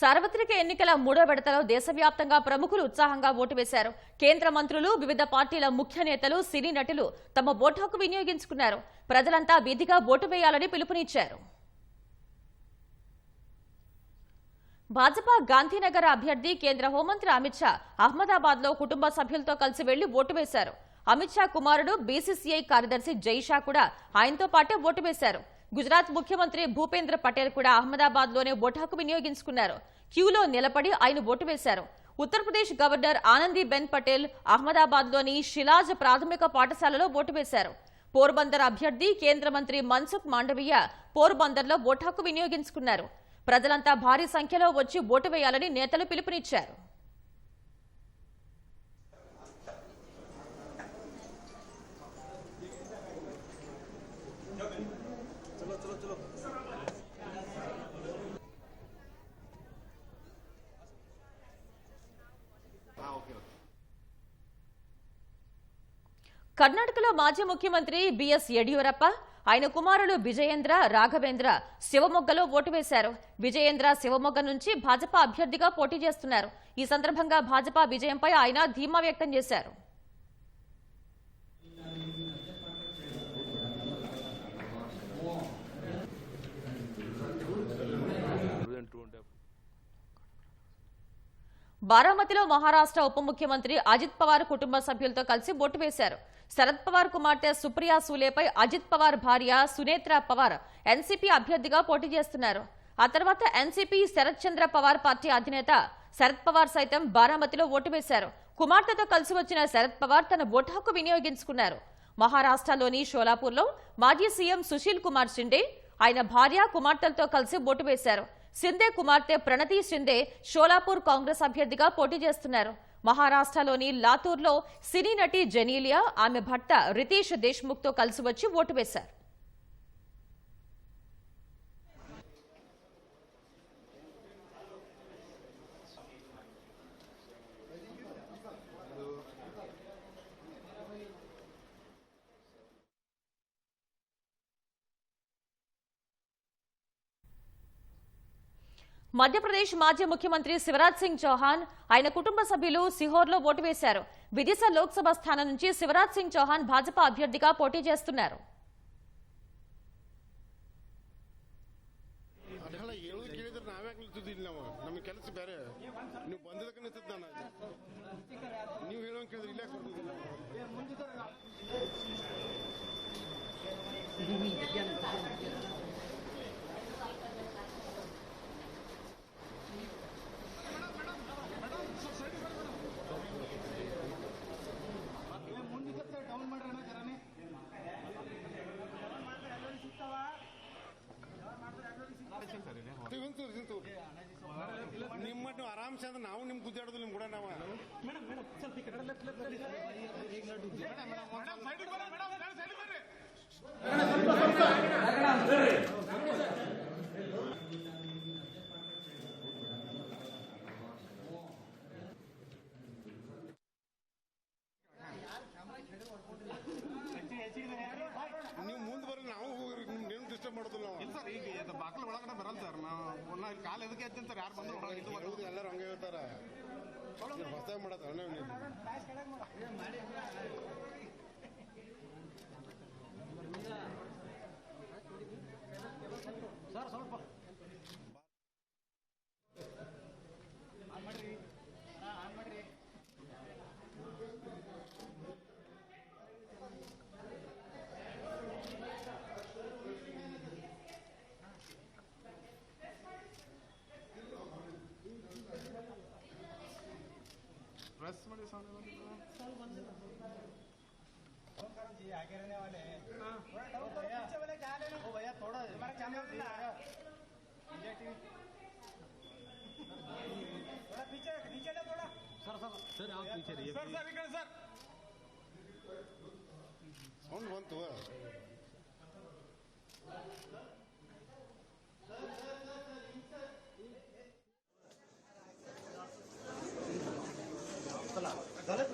సార్వత్రిక ఎన్నికల మూడో విడతలో దేశవ్యాప్తంగా ప్రముఖులు ఉత్సాహంగా ఓటు వేశారు. కేంద్ర మంత్రులు వివిధ పార్టీల ముఖ్య నేతలు సినీ నటులు తమ ఓటు హక్కు వినియోగించుకున్నారు. ప్రజలంతా విధిగా ఓటు వేయాలని పిలుపునిచ్చారు. భాజపా గాంధీనగర్ అభ్యర్థి కేంద్ర హోంమంత్రి అమిత్ షా అహ్మదాబాద్లో కుటుంబ సభ్యులతో కలిసి వెళ్ళి ఓటు వేశారు. అమిత్ షా కుమారుడు బీసీసీఐ కార్యదర్శి జై షా కూడా ఆయనతో పాటే ఓటు వేశారు. గుజరాత్ ముఖ్యమంత్రి భూపేంద్ర పటేల్ కూడా అహ్మదాబాద్లోనే ఓటు హక్కు వినియోగించుకున్నారు. క్యూలో నిలబడి ఆయన ఓటు వేశారు. ఉత్తరప్రదేశ్ గవర్నర్ ఆనందీబెన్ పటేల్ అహ్మదాబాద్లోని షిలాజ్ ప్రాథమిక పాఠశాలలో ఓటు వేశారు. పోర్బందర్ అభ్యర్థి కేంద్ర మంత్రి మన్సుఖ్ మాండవీయ పోర్బందర్లో ఓటు హక్కు వినియోగించుకున్నారు. ప్రజలంతా భారీ సంఖ్యలో వచ్చి ఓటు వేయాలని నేతలు పిలుపునిచ్చారు. కర్ణాటకలో మాజీ ముఖ్యమంత్రి బిఎస్ యడ్యూరప్ప ఆయన కుమారులు విజయేంద్ర రాఘవేంద్ర శివమొగ్గలో ఓటు వేశారు. విజయేంద్ర శివమొగ్గ నుంచి భాజపా అభ్యర్థిగా పోటీ చేస్తున్నారు. ఈ సందర్భంగా భాజపా విజయంపై ఆయన ధీమా వ్యక్తం చేశారు. బారామతిలో మహారాష్ట్ర ఉప ముఖ్యమంత్రి అజిత్ పవార్ కుటుంబ సభ్యులతో కలిసి ఓటు వేశారు. శరద్ పవార్ కుమార్తె సుప్రియా సూలేపై అజిత్ పవార్ భార్య సునేత్ర పవార్ ఎన్సీపీ అభ్యర్థిగా పోటీ చేస్తున్నారు. ఆ తర్వాత ఎన్సీపీ శరత్ చంద్ర పవార్ పార్టీ అధినేత శరద్ పవార్ సైతం బారామతిలో ఓటు వేశారు. కుమార్తెతో కలిసి వచ్చిన శరద్ పవార్ తన ఓటు హక్కు వినియోగించుకున్నారు. మహారాష్ట్రలోని షోలాపూర్లో మాజీ సీఎం సుశీల్ కుమార్ షిండే ఆయన భార్య కుమార్తెలతో కలిసి ఓటు వేశారు. సిందే కుమార్తె ప్రణతి సిందే షోలాపూర్ కాంగ్రెస్ అభ్యర్థిగా పోటీ చేస్తున్నారు. మహారాష్ట్రలోని లాతూర్లో సినీ నటి జెనీలియా ఆమె భర్త రితీష్ దేశ్ముఖ్తో కలిసి వచ్చి ఓటు వేశారు. మధ్యప్రదేశ్ మాజీ ముఖ్యమంత్రి శివరాజ్ సింగ్ చౌహాన్ ఆయన కుటుంబ సభ్యులు సిహోర్లో ఓటు వేశారు విదిశ లోక్సభ స్థానం నుంచి శివరాజ్ సింగ్ చౌహాన్ భాజపా అభ్యర్థిగా పోటీ చేస్తున్నారు ಅಂಶ ಅಂದ್ರೆ ನಾವು ನಿಮ್ ಗುದ್ದಾಡೋದು ನಿಮ್ ಕೂಡ ನಾವು ಮೇಡಮ್ ಮೇಡಮ್ ಒಳಗಡೆ ಬರಲ್ಲ ಸರ್. ನಾವು ನಾ ಇಲ್ಲಿ ಕಾಲು ಎದಕ್ಕೆ ಎತ್ತೀನಿ ಸರ್? ಯಾರು ಬಂದ್ರು ಒಳಗೆ ಎಲ್ಲರೂ ಹಂಗೆ ಹೇಳ್ತಾರ. ಹೊಸ प्रेस वाले सामने वाले आगे रहने वाले हैं। ओ भैया थोड़ा हमारा थोड़ा पीछे नीचे थोड़ा सर सर सर आप पीछे रहिए सर सर सर साउंड बंद तो हुआ। झालं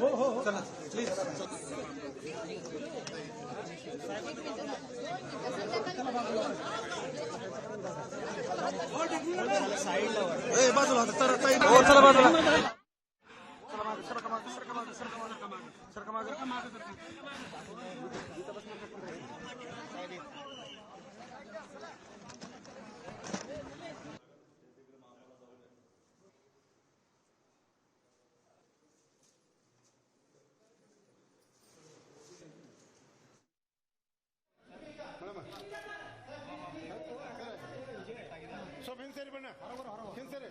हो हो चला प्लीज बाजूला तर हो चला बाजूला सरका मागे ಸೇರಿ ಬಣ್ಣ ಹಿಂದೆ ಸೇರಿ